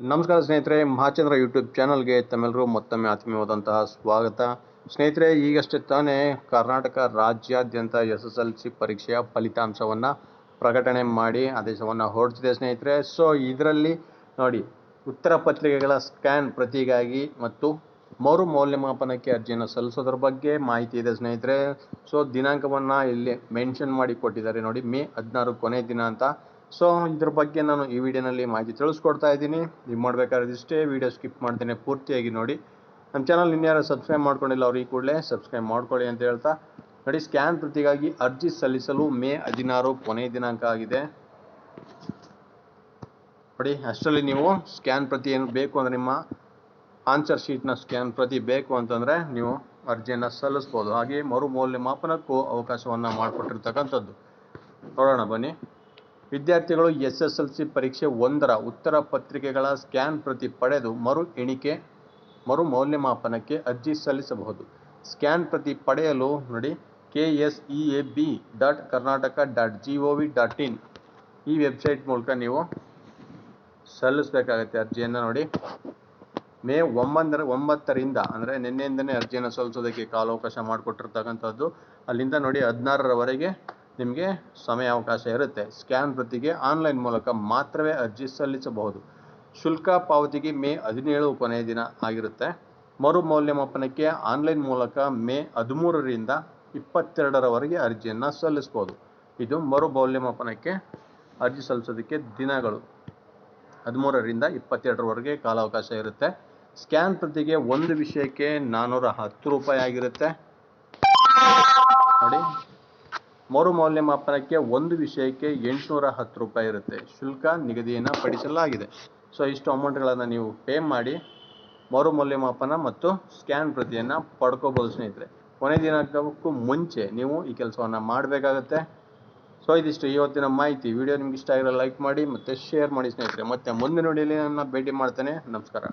ನಮಸ್ಕಾರ ಸ್ನೇಹಿತರೆ, ಮಹಾಚಂದ್ರ ಯೂಟ್ಯೂಬ್ ಚಾನಲ್ಗೆ ತಮ್ಮೆಲ್ಲರೂ ಮತ್ತೊಮ್ಮೆ ಆತ್ಮೀಯವಾದಂತಹ ಸ್ವಾಗತ. ಸ್ನೇಹಿತರೆ, ಈಗಷ್ಟೇ ತಾನೇ ಕರ್ನಾಟಕ ರಾಜ್ಯಾದ್ಯಂತ ಎಸ್ ಎಸ್ ಎಲ್ ಸಿ ಪರೀಕ್ಷೆಯ ಫಲಿತಾಂಶವನ್ನು ಪ್ರಕಟಣೆ ಮಾಡಿ ಆದೇಶವನ್ನು ಹೊರಡಿಸಿದೆ ಸ್ನೇಹಿತರೆ. ಸೊ ಇದರಲ್ಲಿ ನೋಡಿ, ಉತ್ತರ ಪತ್ರಿಕೆಗಳ ಸ್ಕ್ಯಾನ್ ಪ್ರತಿಗಾಗಿ ಮತ್ತು ಮರು ಮೌಲ್ಯಮಾಪನಕ್ಕೆ ಅರ್ಜಿಯನ್ನು ಸಲ್ಲಿಸೋದ್ರ ಬಗ್ಗೆ ಮಾಹಿತಿ ಇದೆ ಸ್ನೇಹಿತರೆ. ಸೊ ದಿನಾಂಕವನ್ನು ಇಲ್ಲಿ ಮೆನ್ಷನ್ ಮಾಡಿ ಕೊಟ್ಟಿದ್ದಾರೆ ನೋಡಿ, ಮೇ ಹದಿನಾರು ಕೊನೆ ದಿನ ಅಂತ. ಸೊ, ಇದ್ರ ಬಗ್ಗೆ ನಾನು ಈ ವಿಡಿಯೋನಲ್ಲಿ ಮಾಹಿತಿ ತಿಳಿಸ್ಕೊಡ್ತಾ ಇದ್ದೀನಿ. ನೀವು ಮಾಡಬೇಕಾದ್ರೆ ಇಷ್ಟೇ. ವಿಡಿಯೋ ಸ್ಕಿಪ್ ಮಾಡ್ತೇನೆ ಪೂರ್ತಿಯಾಗಿ ನೋಡಿ. ನಮ್ಮ ಚಾನಲ್ ಇನ್ಯಾರು ಸಬ್ಸ್ಕ್ರೈಬ್ ಮಾಡ್ಕೊಂಡಿಲ್ಲ ಅವ್ರು ಈ ಕೂಡಲೇ ಸಬ್ಸ್ಕ್ರೈಬ್ ಮಾಡ್ಕೊಳ್ಳಿ ಅಂತ ಹೇಳ್ತಾ. ನೋಡಿ, ಸ್ಕ್ಯಾನ್ ಪ್ರತಿಗಾಗಿ ಅರ್ಜಿ ಸಲ್ಲಿಸಲು ಮೇ ಹದಿನಾರು ಕೊನೆ ದಿನಾಂಕ ಆಗಿದೆ. ನೋಡಿ, ಅಷ್ಟರಲ್ಲಿ ನೀವು ಸ್ಕ್ಯಾನ್ ಪ್ರತಿ ಏನು ಬೇಕು ಅಂದರೆ ನಿಮ್ಮ ಆನ್ಸರ್ ಶೀಟ್ನ ಸ್ಕ್ಯಾನ್ ಪ್ರತಿ ಬೇಕು ಅಂತಂದರೆ ನೀವು ಅರ್ಜಿಯನ್ನು ಸಲ್ಲಿಸ್ಬೋದು. ಹಾಗೆ ಮರು ಮೌಲ್ಯಮಾಪನಕ್ಕೂ ಅವಕಾಶವನ್ನು ಮಾಡಿಕೊಟ್ಟಿರ್ತಕ್ಕಂಥದ್ದು. ನೋಡೋಣ ಬನ್ನಿ. ವಿದ್ಯಾರ್ಥಿಗಳು ಎಸ್ ಪರೀಕ್ಷೆ ಒಂದರ ಉತ್ತರ ಪತ್ರಿಕೆಗಳ ಸ್ಕ್ಯಾನ್ ಪ್ರತಿ ಪಡೆದು ಮರು ಎಣಿಕೆ, ಮರು ಮೌಲ್ಯಮಾಪನಕ್ಕೆ ಅರ್ಜಿ ಸಲ್ಲಿಸಬಹುದು. ಸ್ಕ್ಯಾನ್ ಪ್ರತಿ ಪಡೆಯಲು ನೋಡಿ K S E A B dot Karnataka dot G O V dot in. ಈ ವೆಬ್ಸೈಟ್ ಮೂಲಕ ನೀವು ಸಲ್ಲಿಸಬೇಕಾಗತ್ತೆ ಅರ್ಜಿಯನ್ನು ನೋಡಿ. ಮೇ ಒಂಬಂದರ ಒಂಬತ್ತರಿಂದ ಅಂದರೆ ನಿನ್ನೆಯಿಂದನೇ ಅರ್ಜಿಯನ್ನು ಸಲ್ಲಿಸೋದಕ್ಕೆ ಕಾಲಾವಕಾಶ ಮಾಡಿಕೊಟ್ಟಿರ್ತಕ್ಕಂಥದ್ದು. ಅಲ್ಲಿಂದ ನೋಡಿ ಹದಿನಾರರವರೆಗೆ ನಿಮಗೆ ಸಮಯಾವಕಾಶ ಇರುತ್ತೆ. ಸ್ಕ್ಯಾನ್ ಪ್ರತಿಗೆ ಆನ್ಲೈನ್ ಮೂಲಕ ಮಾತ್ರವೇ ಅರ್ಜಿ ಸಲ್ಲಿಸಬಹುದು. ಶುಲ್ಕ ಪಾವತಿಗೆ ಮೇ ಹದಿನೇಳು ಕೊನೆಯ ದಿನ ಆಗಿರುತ್ತೆ. ಮರು ಮೌಲ್ಯಮಾಪನಕ್ಕೆ ಆನ್ಲೈನ್ ಮೂಲಕ ಮೇ ಹದಿಮೂರರಿಂದ ಇಪ್ಪತ್ತೆರಡರವರೆಗೆ ಅರ್ಜಿಯನ್ನು ಸಲ್ಲಿಸ್ಬೋದು ಇದು ಮರು ಮೌಲ್ಯಮಾಪನಕ್ಕೆ ಅರ್ಜಿ ಸಲ್ಲಿಸೋದಕ್ಕೆ ದಿನಗಳು. ಹದಿಮೂರರಿಂದ ಇಪ್ಪತ್ತೆರಡರವರೆಗೆ ಕಾಲಾವಕಾಶ ಇರುತ್ತೆ. ಸ್ಕ್ಯಾನ್ ಪ್ರತಿಗೆ ಒಂದು ವಿಷಯಕ್ಕೆ ನಾನ್ನೂರ ಹತ್ತು ರೂಪಾಯಿ ಆಗಿರುತ್ತೆ ನೋಡಿ ಮರು ಮೌಲ್ಯಮಾಪನಕ್ಕೆ ಒಂದು ವಿಷಯಕ್ಕೆ ಎಂಟುನೂರ ಹತ್ತು ರೂಪಾಯಿ ಇರುತ್ತೆ. ಶುಲ್ಕ ನಿಗದಿಯನ್ನು ಪಡಿಸಲಾಗಿದೆ. ಸೊ ಇಷ್ಟು ಅಮೌಂಟ್ಗಳನ್ನು ನೀವು ಪೇ ಮಾಡಿ ಮರು ಮೌಲ್ಯಮಾಪನ ಮತ್ತು ಸ್ಕ್ಯಾನ್ ಪ್ರತಿಯನ್ನು ಪಡ್ಕೋಬೋದು ಸ್ನೇಹಿತರೆ. ಕೊನೆ ದಿನಾಂಕಕ್ಕೂ ಮುಂಚೆ ನೀವು ಈ ಕೆಲಸವನ್ನು ಮಾಡಬೇಕಾಗತ್ತೆ. ಸೊ ಇದಿಷ್ಟು ಇವತ್ತಿನ ಮಾಹಿತಿ. ವಿಡಿಯೋ ನಿಮ್ಗೆ ಇಷ್ಟ ಆಗಿರೋ ಲೈಕ್ ಮಾಡಿ ಮತ್ತು ಶೇರ್ ಮಾಡಿ ಸ್ನೇಹಿತರೆ. ಮತ್ತೆ ಮುಂದಿನ ವಿಡಿಯೋಲಿ ನನ್ನ ಭೇಟಿ ಮಾಡ್ತೇನೆ. ನಮಸ್ಕಾರ.